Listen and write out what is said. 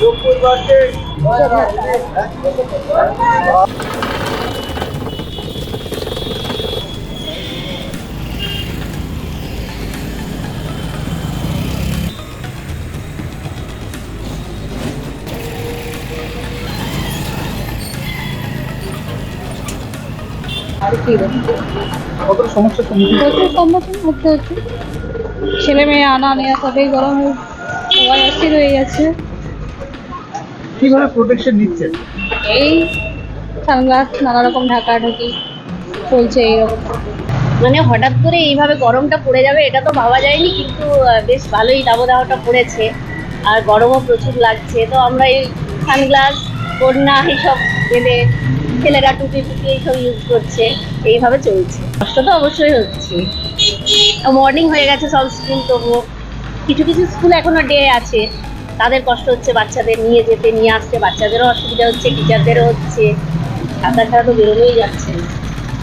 Dua puluh কতটা সমস্যার সম্মুখীন প্রচুর সম্মুখীন হতে হচ্ছে। ছেলে মেয়ে আনা নেওয়া সবই গরম সবাই অস্থির হয়ে যাচ্ছে কীভাবে প্রোটেকশন নিচ্ছেন? এই সানগ্লাস নানা রকম ঢাকাঢাকি চলছে এইরকম। মানে হঠাৎ করে এইভাবে গরমটা পড়ে যাবে এটা তো ভাবা যায়নি কিন্তু বেশ ভালোই দাবদাহটা পড়েছে। আর গরমও প্রচুর লাগছে তো আমরা এই সানগ্লাস কন্যা এইসব বেঁধে ছেলেরা টুপি টুপি এইসব ইউজ করছে, এইভাবে চলছে। কষ্ট তো অবশ্যই হচ্ছে। মর্নিং হয়ে গেছে সব স্কুল তবুও কিছু কিছু স্কুল এখনও ডে আছে। তাদের কষ্ট হচ্ছে বাচ্চাদের নিয়ে যেতে, নিয়ে আসতে। বাচ্চাদেরও অসুবিধা হচ্ছে টিচারদেরও হচ্ছে। ছাতা ছাড়া তো বেরোনোই যাচ্ছে